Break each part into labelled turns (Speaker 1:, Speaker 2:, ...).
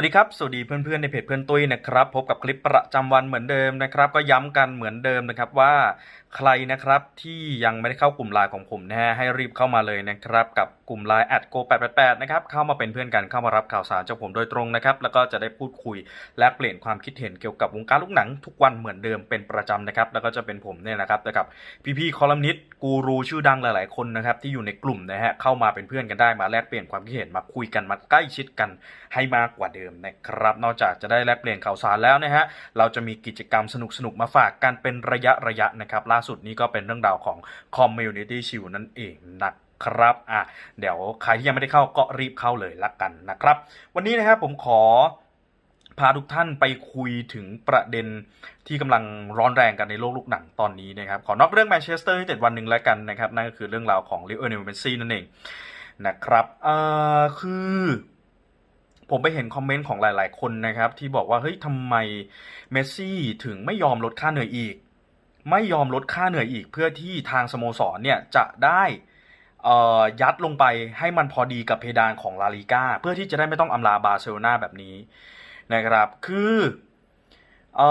Speaker 1: วัสดีครับ สวัสดีเพื่อนๆในเพจเพื่อนตุ้ยนะครับ พบกับคลิปประจำวันเหมือนเดิมนะครับ ก็ย้ำกันเหมือนเดิมนะครับว่าใครนะครับที่ยังไม่ได้เข้ากลุ่มไลน์ของผมนะฮะให้รีบเข้ามาเลยนะครับกับกลุ่มไลน์แอดโก888นะครับเข้ามาเป็นเพื่อนกันเข้ามารับข่าวสารจากผมโดยตรงนะครับแล้วก็จะได้พูดคุยและเปลี่ยนความคิดเห็นเกี่ยวกับวงการลูกหนัง ทุกวันเหมือนเดิมเป็นประจำนะครับแล้วก็จะเป็นผมเนี่ยนะครับแต่กับพี่ๆคอลัมนิสต์กูรูชื่อดังหลายๆคนนะครับที่อยู่ในกลุ่มนะฮะเข้ามาเป็นเพื่อนกันได้มาแลกเปลี่ยนความคิดเห็นมาคุยกันมาใกล้ชิดกันให้มากกว่าเดิมนะครับนอกจากจะได้แลกเปลี่ยนข่าวสารแล้วนะฮะเราจะมีกิจกรรมสนุกๆมาฝากกันเป็นระยะระยะนะครับล่าาสุดนี้ก็เป็นเรื่องราวของ Community Shield นั่นเองนะครับอะเดี๋ยวใครที่ยังไม่ได้เข้าก็รีบเข้าเลยละกันนะครับ วันนี้นะครับผมขอพาทุกท่านไปคุยถึงประเด็นที่กำลังร้อนแรงกันในโลกลูกหนังตอนนี้นะครับ ขอนอกเรื่องแมนเชสเตอร์ยูไนเต็ดวันหนึ่งแล้วกันนะครับ นั่นก็คือเรื่องราวของลิเออร์เนลเมสซี่นั่นเองนะครับเอ่อคือผมไปเห็นคอมเมนต์ของหลาย ๆ คนนะครับ ที่บอกว่า เฮ้ยทำไมเมสซี่ถึงไม่ยอมลดค่าเหนื่อยอีก ไม่ยอมลดค่าเหนื่อยอีก เพื่อที่ทางสโมสรเนี่ยจะได้ยัดลงไปให้มันพอดีกับเพดานของลาลิก้าเพื่อที่จะได้ไม่ต้องอำลาบาร์เซโลนาแบบนี้นะครับ คือเอ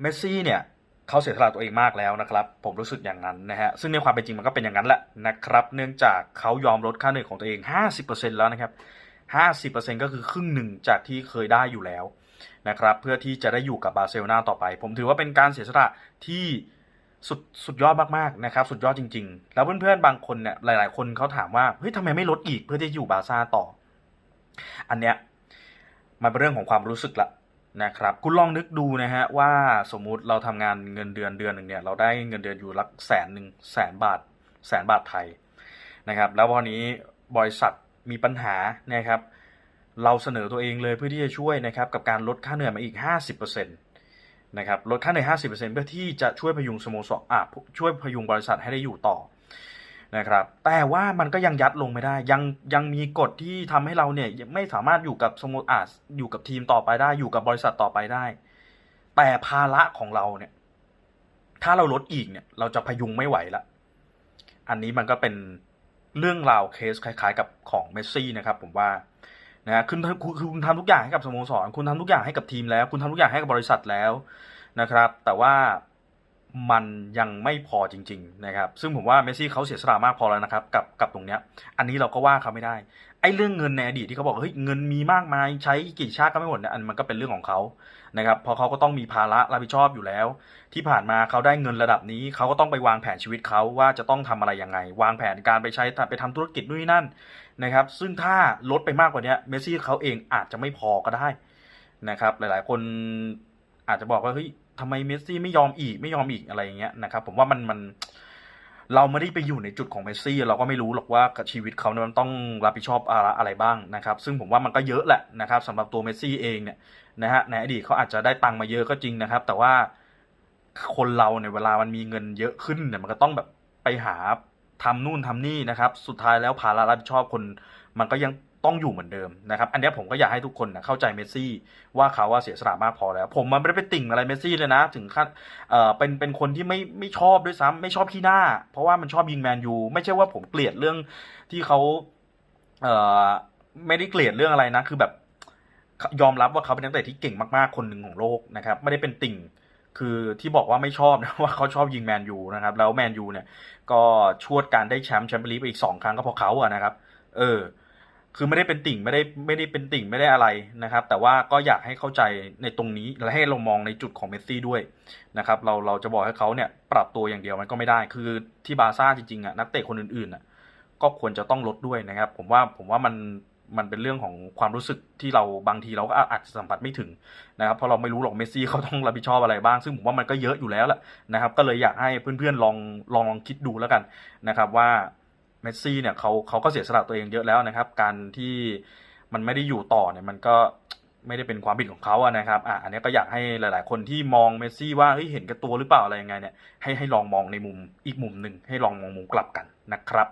Speaker 1: เมสซี่เนี่ยเขาเสียสละตัวเองมากแล้วนะครับ ผมรู้สึกอย่างนั้นนะฮะซึ่งในความเป็นจริงมันก็เป็นอย่างนั้นแหละนะครับ เนื่องจากเขายอมลดค่าเหนื่อยของตัวเอง 50%แล้วนะครับ 50%ก็คือครึ่งหนึ่งจากที่เคยได้อยู่แล้ว นะครับเพื่อที่จะได้อยู่กับบาร์เซโลนาต่อไป ผมถือว่าเป็นการเสียสละที่สุดสุดยอดมากๆนะครับ สุดยอดจริง ๆ แล้วเพื่อนๆบางคนเนี่ยหลาย ๆ คนเขาถามว่าเฮ้ยทำไมไม่ลดอีกเพื่อที่จะอยู่บาร์ซ่าต่อ อันเนี้ยมันเป็นเรื่องของความรู้สึกละนะครับ คุณลองนึกดูนะฮะว่าสมมุติเราทำงานเงินเดือนเดือนหนึ่งเนี่ยเราได้เงินเดือนอยู่ลักแสนหนึ่งแสนบาทแสนบาทไทยนะครับ แล้วพอนี้บริษัทมีปัญหานะครับ เราเสนอตัวเองเลยเพื่อที่จะช่วยนะครับกับการลดค่าเหนื่อยมาอีก 50%นะครับลดค่าเหนื่อย 50%เพื่อที่จะช่วยพยุงสโมสรอะช่วยพยุงบริษัทให้ได้อยู่ต่อนะครับแต่ว่ามันก็ยังยัดลงไม่ได้ ยังยังมีกฎที่ทำให้เราเนี่ยไม่สามารถอยู่กับสโมอะอยู่กับทีมต่อไปได้ อยู่กับบริษัทต่อไปได้ แต่ภาระของเราเนี่ย ถ้าเราลดอีกเนี่ย เราจะพยุงไม่ไหวละ อันนี้มันก็เป็นเรื่องราวเคสคล้าย ๆ กับของเมสซี่นะครับ ผมว่า นะฮะคุณคุณคุณทำทุกอย่างให้กับสโมสร คุณทำทุกอย่างให้กับทีมแล้ว คุณทำทุกอย่างให้กับบริษัทแล้วนะครับ แต่ว่า มันยังไม่พอจริง ๆ นะครับ ซึ่งผมว่าเมสซี่เขาเสียสละมากพอแล้วนะครับ กับกับตรงเนี้ย อันนี้เราก็ว่าเขาไม่ได้ ไอ้เรื่องเงินในอดีตที่เขาบอกเฮ้ยเงินมีมากมาย ใช้กี่ชาติก็ไม่หมดเนี่ยอันมันก็เป็นเรื่องของเขานะครับเพราะเขาก็ต้องมีภาระรับผิดชอบอยู่แล้ว ที่ผ่านมาเขาได้เงินระดับนี้เขาก็ต้องไปวางแผนชีวิตเขาว่าจะต้องทำอะไรยังไง วางแผนการไปใช้ไปทำธุรกิจนู่นนนั่นนะครับ ซึ่งถ้าลดไปมากกว่านี้เมสซี่เขาเองอาจจะไม่พอก็ได้นะครับ หลาย ๆ คนอาจจะบอกว่าเฮ้ย ทำไมเมสซี่ไม่ยอมอีกไม่ยอมอีกอะไรอย่างเงี้ยนะครับ ผมว่ามันมันเราไม่ได้ไปอยู่ในจุดของเมสซี่ เราก็ไม่รู้หรอกว่าชีวิตเขาเนี่ยมันต้องรับผิดชอบอะไรอะไรบ้างนะครับ ซึ่งผมว่ามันก็เยอะแหละนะครับสำหรับตัวเมสซี่เองเนี่ยนะฮะในอดีตเขาอาจจะได้ตังค์มาเยอะก็จริงนะครับ แต่ว่าคนเราเนี่ยเวลามันมีเงินเยอะขึ้นเนี่ยมันก็ต้องแบบไปหาทำนู่นทำนี่นะครับ สุดท้ายแล้วภาระรับผิดชอบคน มันก็ยัง ต้องอยู่เหมือนเดิมนะครับ อันนี้ผมก็อยากให้ทุกคนนะเข้าใจเมสซี่ว่าเขาว่าเสียสละมากพอแล้ว ผมมันไม่ได้ไปติ่งอะไรเมสซี่เลยนะ ถึงขั้นเอ่อเป็นเป็นคนที่ไม่ไม่ชอบด้วยซ้ำไม่ชอบขี้หน้า เพราะว่ามันชอบยิงแมนยูไม่ใช่ว่าผมเกลียดเรื่องที่เขาเอ่อไม่ได้เกลียดเรื่องอะไรนะ คือแบบยอมรับว่าเขาเป็นนักเตะที่เก่งมากๆคนหนึ่งของโลกนะครับ ไม่ได้เป็นติ่งคือที่บอกว่าไม่ชอบนะว่าเขาชอบยิงแมนยูนะครับ แล้วแมนยูเนี่ยก็ชวดการได้แชมป์แชมเปี้ยนลีกไปอีกสองครั้งก็เพราะเขาอะนะครับ เออ คือไม่ได้เป็นติ่งไม่ได้ไม่ได้เป็นติ่งไม่ได้อะไรนะครับ แต่ว่าก็อยากให้เข้าใจในตรงนี้และให้เรามองในจุดของเมสซี่ด้วยนะครับ เราเราจะบอกให้เขาเนี่ยปรับตัวอย่างเดียวมันก็ไม่ได้ คือที่บาร์ซ่าจริงๆอะนักเตะคนอื่นๆอะก็ควรจะต้องลดด้วยนะครับ ผมว่าผมว่ามันมันเป็นเรื่องของความรู้สึกที่เราบางทีเราก็อาจจะสัมผัสไม่ถึงนะครับเพราะเราไม่รู้หรอกเมสซี่เขาต้องรับผิดชอบอะไรบ้าง ซึ่งผมว่ามันก็เยอะอยู่แล้วแหละนะครับ ก็เลยอยากให้เพื่อนๆลองลองลองคิดดูแล้วกันนะครับว่า เมสซี่เนี่ยเขาเขาก็เสียสละตัวเองเยอะแล้วนะครับ การที่มันไม่ได้อยู่ต่อเนี่ยมันก็ไม่ได้เป็นความผิดของเขาอะนะครับอะอันนี้ก็อยากให้หลาย ๆ คนที่มองเมสซี่ว่าเฮ้ยเห็นกับตัวหรือเปล่าอะไรยังไงเนี่ยให้ให้ลองมองในมุมอีกมุมหนึ่งให้ลองมองมุมกลับกันนะครับ